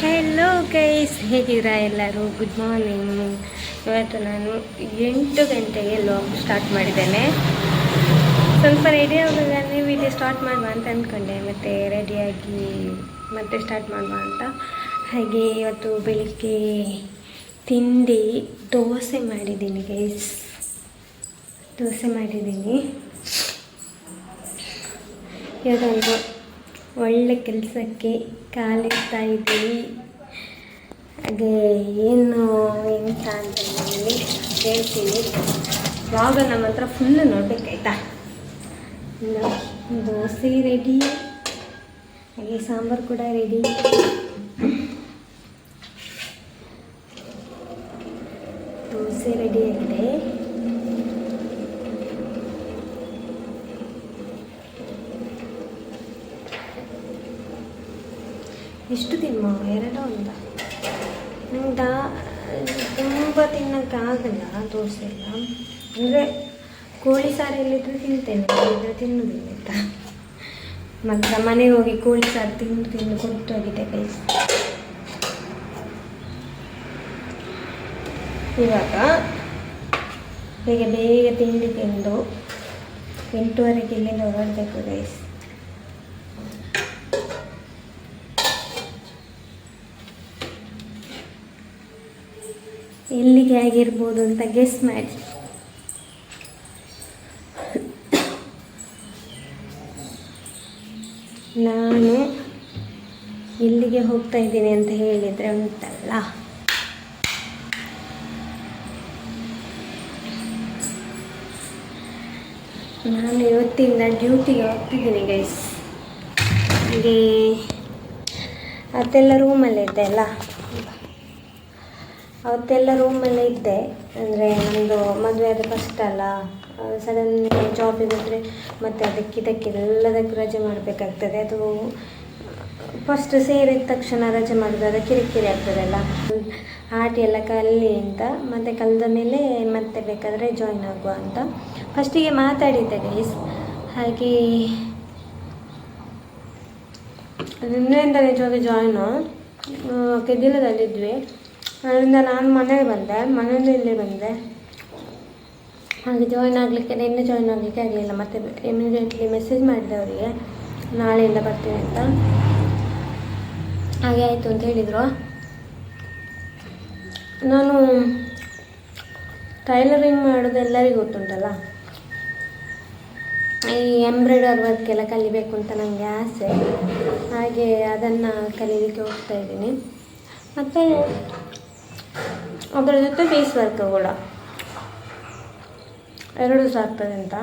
Hello guys ಹೇಗಿದ್ದೀರಾ ಎಲ್ಲರೂ? Good morning ಇವತ್ತು ನಾನು ಎಂಟು ಗಂಟೆಗೆ ಲಾಗ್ ಸ್ಟಾರ್ಟ್ ಮಾಡಿದ್ದೇನೆ. ಸ್ವಲ್ಪ ರೆಡಿ ಆಗೋದಾದ್ರೆ ವಿಡಿಯೋ ಸ್ಟಾರ್ಟ್ ಮಾಡುವ ಅಂತ ಅಂದ್ಕೊಂಡೆ ಮತ್ತು ರೆಡಿಯಾಗಿ ಮತ್ತೆ ಸ್ಟಾರ್ಟ್ ಮಾಡುವ ಅಂತ. ಹಾಗೆ ಇವತ್ತು ಬೆಳಿಗ್ಗೆ ತಿಂಡಿ, ದೋಸೆ ಮಾಡಿದ್ದೀನಿ ಗೈಸ್ ದೋಸೆ ಮಾಡಿದ್ದೀನಿ. ಇವತ್ತೊಂದು ಒಳ್ಳೆ ಕೆಲಸಕ್ಕೆ ಕಾಲಿಡ್ತಾ ಇದ್ದೀವಿ. ಹಾಗೆ ಏನು ಎಂತ ಅಂತ ನಾನು ಹೇಳ್ತೀನಿ. ಇವಾಗ ನಮ್ಮ ಹತ್ರ ಫುಲ್ಲು ನೋಡ್ಬೇಕಾಯ್ತಾ? ದೋಸೆ ರೆಡಿ ಹಾಗೆ ಸಾಂಬಾರು ಕೂಡ ರೆಡಿ ದೋಸೆ ರೆಡಿ ಆಗಿದೆ. ಎಷ್ಟು ತಿಮ್ಮ ಎರಡೋ ಒಂದು? ನಂಗೆ ದಾ ತುಂಬ ತಿನ್ನೋಕ್ಕಾಗಲ್ಲ ದೋಸೆ ಎಲ್ಲ. ಅಂದರೆ ಕೋಳಿ ಸಾರು ಎಲ್ಲಿದ್ರೆ ತಿಂತೇನೆ ಇಲ್ಲಿದ್ರೆ ತಿನ್ನೋದಿಲ್ಲ ಆಯಿತಾ? ಮಾತ್ರ ಮನೆಗೆ ಹೋಗಿ ಕೋಳಿ ಸಾರು ತಿಂದು ತಿಂದು ಕೊಟ್ಟೋಗಿದೆ ಕೈ. ಇವಾಗ ಬೇಗ ಬೇಗ ತಿಂಡಿ ತಿಂದು ಎಂಟೂವರೆಗೆ ಇಲ್ಲಿಂದ ಹೊರಡಬೇಕು ಗೈಸ್ ಎಲ್ಲಿಗೆ ಆಗಿರ್ಬೋದು ಅಂತ ಗೆಸ್ ಮಾಡಿ. ನಾನು ಎಲ್ಲಿಗೆ ಹೋಗ್ತಾ ಇದ್ದೀನಿ ಅಂತ ಹೇಳಿದರೆ ಉಂಟಲ್ಲ. ನಾನು ಇವತ್ತಿಂದ ಡ್ಯೂಟಿಗೆ ಹೋಗ್ತಿದ್ದೀನಿ ಗೈಸ್ ಹಾಗೆ ಅದೆಲ್ಲ ರೂಮಲ್ಲಿದ್ದೆ ಅಲ್ಲ? ಅವತ್ತೆಲ್ಲ ರೂಮಲ್ಲೇ ಇದ್ದೆ. ಅಂದರೆ ನಮ್ಮದು ಮದುವೆ ಆದ ಫಸ್ಟ್ ಅಲ್ಲ. ಸಡನ್ ಜಾಬಿಗೆ ಹೋದರೆ ಮತ್ತು ಅದಕ್ಕೆ ಇದಕ್ಕೆ ಎಲ್ಲದಕ್ಕೂ ರಜೆ ಮಾಡಬೇಕಾಗ್ತದೆ. ಅದು ಫಸ್ಟ್ ಸೇರಿದ ತಕ್ಷಣ ರಜೆ ಮಾಡೋದು, ಅದು ಕಿರಿಕಿರಿ ಆಗ್ತದಲ್ಲ ಆಟಿ ಎಲ್ಲ ಕಲಿ ಅಂತ, ಮತ್ತೆ ಕಲಿದ ಮೇಲೆ ಮತ್ತೆ ಬೇಕಾದರೆ ಜಾಯಿನ್ ಆಗುವ ಅಂತ. ಫಸ್ಟಿಗೆ ಮಾತಾಡಿದ್ದೆ ಗೈಸ್ ಹಾಗೆ ನಿನ್ನೆಯಿಂದ ನಿಜವಾಗಿ ಜಾಯ್ನು ಕೆದಿಲದಲ್ಲಿದ್ವಿ ಅದರಿಂದ ನಾನು ಮನೆಗೆ ಬಂದೆ ಮನೇಲಿ ಇಲ್ಲಿ ಬಂದೆ. ಹಾಗೆ ಜಾಯ್ನ್ ಆಗಲಿಕ್ಕೆ, ನಿನ್ನೆ ಜಾಯ್ನ್ ಆಗಲಿಕ್ಕೆ ಆಗಲಿಲ್ಲ, ಮತ್ತು ಇಮಿಡಿಯೇಟ್ಲಿ ಮೆಸೇಜ್ ಮಾಡಿದೆ ಅವರಿಗೆ ನಾಳೆಯಿಂದ ಬರ್ತೀನಿ ಅಂತ. ಹಾಗೆ ಆಯಿತು ಅಂತ ಹೇಳಿದರು. ನಾನು ಟೈಲರಿಂಗ್ ಮಾಡೋದು ಎಲ್ಲರಿಗೂ ಗೊತ್ತುಂಟಲ್ಲ? ಈ ಎಂಬ್ರಾಯ್ಡರ್ ವರ್ಕ್ ಎಲ್ಲ ಕಲಿಬೇಕು ಅಂತ ನನಗೆ ಆಸೆ. ಹಾಗೆ ಅದನ್ನು ಕಲೀಲಿಕ್ಕೆ ಹೋಗ್ತಾ ಇದ್ದೀನಿ. ಮತ್ತು ಅದರ ಜೊತೆ ಫೇಸ್ ವರ್ಕ್ ಕೂಡ. ಎರಡು ಸಹ ಆಗ್ತದೆ ಅಂತ.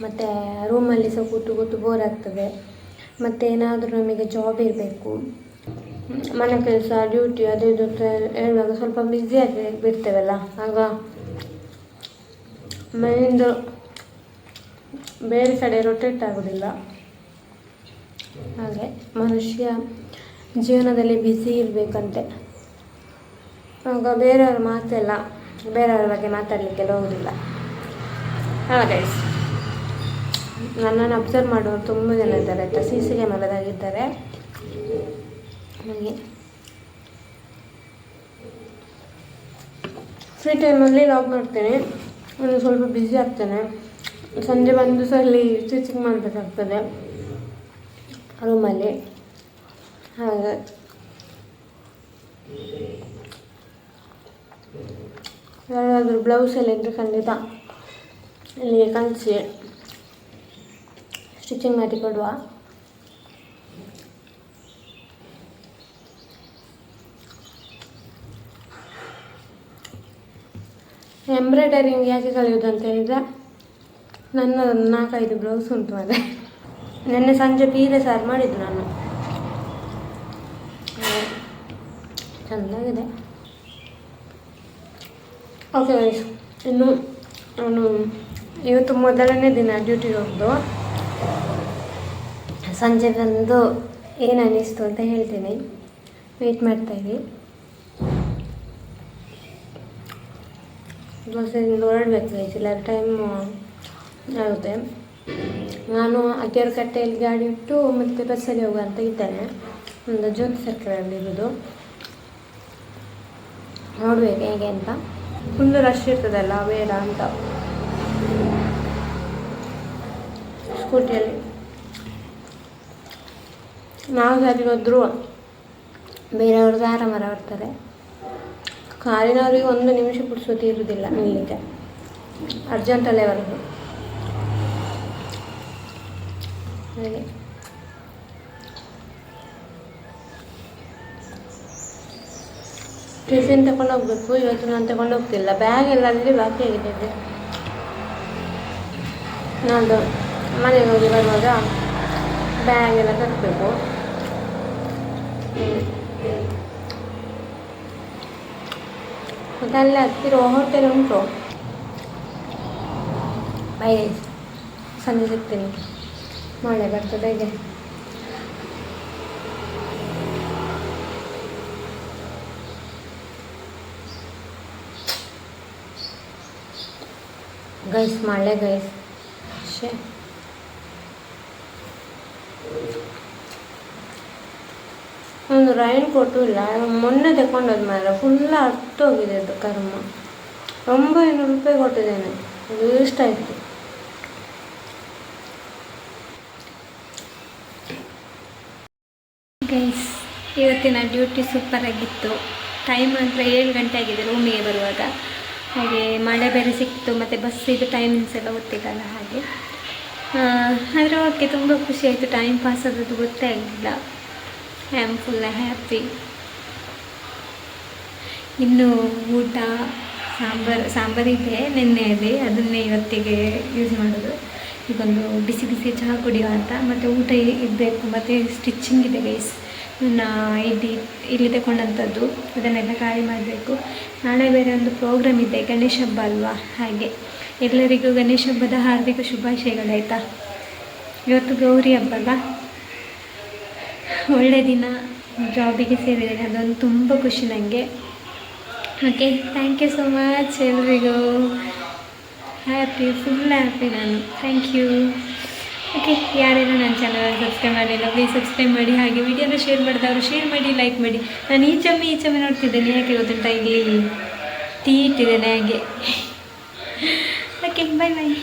ಮತ್ತು ರೂಮಲ್ಲಿ ಸಹ ಕೂತು ಕೂತು ಬೋರ್ ಆಗ್ತದೆ. ಮತ್ತು ಏನಾದರೂ ನಮಗೆ ಜಾಬ್ ಇರಬೇಕು. ಮನೆ ಕೆಲಸ ಡ್ಯೂಟಿ ಅದು ಜೊತೆ ಹೇಳುವಾಗ ಸ್ವಲ್ಪ ಬ್ಯುಸಿ ಆಗಿ ಬಿಡ್ತೇವಲ್ಲ. ಆಗ ಮೈಂಡ್ ಬೇರೆ ಕಡೆ ರೊಟೇಟ್ ಆಗೋದಿಲ್ಲ. ಹಾಗೆ ಮನುಷ್ಯ ಜೀವನದಲ್ಲಿ ಬ್ಯುಸಿ ಇರಬೇಕಂತೆ. ಆಗ ಬೇರೆಯವ್ರ ಮಾತೆಲ್ಲ, ಬೇರೆಯವ್ರ ಬಗ್ಗೆ ಮಾತಾಡಲಿಕ್ಕೆಲ್ಲ ಹೋಗೋದಿಲ್ಲ. ಹಾಂ ಗೈಸ್ ನನ್ನನ್ನು ಅಬ್ಸರ್ವ್ ಮಾಡೋರು ತುಂಬ ಜನ ಇದ್ದಾರೆ. ಆಯಿತಾ? ಸಿ ಸಿ ಕ್ಯಾಮರಾದಾಗಿದ್ದಾರೆ ನನಗೆ ಫ್ರೀ ಟೈಮಲ್ಲಿ ಲಾಗ್ ಮಾಡ್ತೇನೆ. ನಾನು ಸ್ವಲ್ಪ ಬ್ಯುಸಿ ಆಗ್ತೇನೆ. ಸಂಜೆ ಬಂದು ಸಹ ಅಲ್ಲಿ ಸ್ಟಿಚಿಂಗ್ ಮಾಡಬೇಕಾಗ್ತದೆ. ರೂಮಲ್ಲಿ ಹಾಗೆ. ಯಾರಾದರೂ ಬ್ಲೌಸ್ ಎಲ್ಲ ಇದ್ದರೆ ಖಂಡಿತ ಇಲ್ಲಿ ಕಲಿಸಿ ಸ್ಟಿಚಿಂಗ್ ಮಾಡಿ ಕೊಡುವ. ಎಂಬ್ರಾಯ್ಡರಿಂಗ್ ಯಾಕೆ ಕಲಿಯೋದು ಅಂತ ಹೇಳಿದರೆ, ನನ್ನ ನಾಲ್ಕೈದು ಬ್ಲೌಸ್ ಉಂಟು ಅದೇ ನಿನ್ನೆ ಸಂಜೆ ಪೀರೆ ಸಾರು ಮಾಡಿದ್ದು ನಾನು. ಚೆಂದಾಗಿದೆ. ಓಕೆ ವೈಸ್ ಇನ್ನು, ನಾನು ಇವತ್ತು ಮೊದಲನೇ ದಿನ ಡ್ಯೂಟಿಗೆ ಹೋಗ್ದು. ಸಂಜೆ ಬಂದು ಏನು ಅನ್ನಿಸ್ತು ಅಂತ ಹೇಳ್ತೀನಿ. ವೆಯ್ಟ್ ಮಾಡ್ತಾಯಿರಿ ದೋಸೆ ಹೊರಡ್ಬೇಕು ಗೈಸ್ ಇಲ್ಲ ಟೈಮ್ ಆಗುತ್ತೆ. ನಾನು ಅಕ್ಕಿಯವ್ರ ಕಟ್ಟೆಯಲ್ಲಿ ಗಾಡಿ ಇಟ್ಟು ಮತ್ತೆ ಬಸ್ಸಲ್ಲಿ ಹೋಗುವ ಅಂತ ಇದ್ದೇನೆ. ಒಂದು ಜ್ಯೋತಿ ಸರ್ಕಲಲ್ಲಿರೋದು ನೋಡ್ಬೇಕು ಹೇಗೆ ಅಂತ. ಫುಲ್ಲು ರಶ್ ಇರ್ತದಲ್ಲ, ಬೇಡ ಅಂತ. ಸ್ಕೂಟಿಯಲ್ಲಿ ನಾವು ಸರಿಗೆ ಹೋದ್ರು ಬೇರೆಯವ್ರದ್ದು ಮರ ಬರ್ತಾರೆ ಕಾರಿನವ್ರಿಗೆ ಒಂದು ನಿಮಿಷ ಪುಡ್ಸೋತಿ ಇರುವುದಿಲ್ಲ ನಿಲ್ಲಿಕ್ಕೆ. ಅರ್ಜೆಂಟಲ್ಲೇ ಬರೋದು. ಹಾಗೆ. ಟಿಫಿನ್ ತಗೊಂಡು ಇವತ್ತು ನಾನು ತಗೊಂಡು ಹೋಗ್ತಿಲ್ಲ. ಬ್ಯಾಗ್ ಎಲ್ಲ ಅಲ್ಲಿ ಬಾಕಿ ಆಗಿದೆ ನಾನು ಮನೆಗೆ ಹೋಗಿ ಬರುವಾಗ ಬ್ಯಾಗ್ ಎಲ್ಲ ತರಬೇಕು. ಮತ್ತೆ ಅಲ್ಲಿ ಹತ್ತಿರ ಹೋಟೆಲ್ ಉಂಟು. ಬೈ, ಸಂಜೆ ಸಿಗ್ತೀನಿ. ಮಳೆ ಬರ್ತದೆ ಇದೆ ಗೈಸ್ ಮಳೆ ಗೈಸ್ ಶೇ ಒಂದು ರೈನ್ ಕೋಟು ಇಲ್ಲ, ಮೊನ್ನೆ ತಗೊಂಡೋದು ಮಾರ ಫುಲ್ ಹೋಗಿದೆ ಅದು ಕರ್ಮ. ಒಂಬೈನೂರು ರೂಪಾಯಿ ಕೊಟ್ಟಿದ್ದೇನೆ. ಇಷ್ಟ ಆಯಿತು. ಗೈಸ್ ಇವತ್ತಿನ ಡ್ಯೂಟಿ ಸೂಪರ್ ಆಗಿತ್ತು. ಟೈಮ್ ಮಾತ್ರ ಏಳು ಗಂಟೆ ಆಗಿದೆ ರೂಮಿಗೆ ಬರುವಾಗ. ಹಾಗೆ ಮಳೆ ಬೇರೆ ಸಿಕ್ತು ಮತ್ತು ಬಸ್ಸಿದು ಟೈಮಿಂಗ್ಸ್ ಎಲ್ಲ ಗೊತ್ತಿಲ್ಲಲ್ಲ ಹಾಗೆ. ಆದರೆ ಓಕೆ ತುಂಬ ಖುಷಿ ಆಯಿತು. ಟೈಮ್ ಪಾಸ್ ಆದದ್ದು ಗೊತ್ತೇ ಆಗಲಿಲ್ಲ ಐ ಆಮ್ ಫುಲ್ ಹ್ಯಾಪಿ ಇನ್ನು ಊಟ, ಸಾಂಬಾರು ಸಾಂಬಾರಿದೆ ಇದೆ ಅದನ್ನೇ ಇವತ್ತಿಗೆ ಯೂಸ್ ಮಾಡೋದು. ಈಗೊಂದು ಬಿಸಿ ಬಿಸಿ ಚಹಾ ಕುಡಿಯೋ ಅಂತ. ಮತ್ತು ಊಟ ಇರಬೇಕು. ಮತ್ತು ಸ್ಟಿಚ್ಚಿಂಗ್ ಇದೆ ಗೈಸ್ ನನ್ನ ಇಲ್ಲಿ ಇಲ್ಲಿ ತಗೊಂಡಂಥದ್ದು. ಅದನ್ನೆಲ್ಲ ಖಾಲಿ ಮಾಡಬೇಕು. ನಾಳೆ ಬೇರೆ ಒಂದು ಪ್ರೋಗ್ರಾಮ್ ಇದೆ, ಗಣೇಶ ಹಬ್ಬ ಅಲ್ವಾ? ಹಾಗೆ. ಎಲ್ಲರಿಗೂ ಗಣೇಶ ಹಬ್ಬದ ಹಾರ್ದಿಕ ಶುಭಾಶಯಗಳಾಯಿತಾ ಇವತ್ತು ಗೌರಿ ಹಬ್ಬ ಒಳ್ಳೆ ದಿನ. ಜಾಬಿಗೆ ಸೇರಿದ್ದೇನೆ ಅದೊಂದು ತುಂಬ ಖುಷಿ ನನಗೆ okay thank you so much ಎಲ್ರಿಗೂ. ಹ್ಯಾಪಿ ಫುಲ್ ಹ್ಯಾಪಿ ನಾನು. ಥ್ಯಾಂಕ್ ಯು ಓಕೆ ಯಾರೆಲ್ಲ ನನ್ನ ಚಾನಲ್ ಸಬ್ಸ್ಕ್ರೈಬ್ ಮಾಡಿಲ್ಲ ಪ್ಲೀಸ್ ಸಬ್ಸ್ಕ್ರೈಬ್ ಮಾಡಿ. ಹಾಗೆ ವಿಡಿಯೋನ ಶೇರ್ ಮಾಡಿದವರು ಶೇರ್ ಮಾಡಿ ಲೈಕ್ ಮಾಡಿ. ನಾನು ಈ ಚಮ್ಮಿ ಈ ಚಮ್ಮಿ ನೋಡ್ತಿದ್ದೇನೆ. ಯಾಕೆ ಗೊತ್ತುಂಟ ಇಲ್ಲಿ? ತೀ ಇಟ್ಟಿದ್ದೇನೆ ಹಾಗೆ. ಓಕೆ ಬಾಯ್ ಬಾಯ್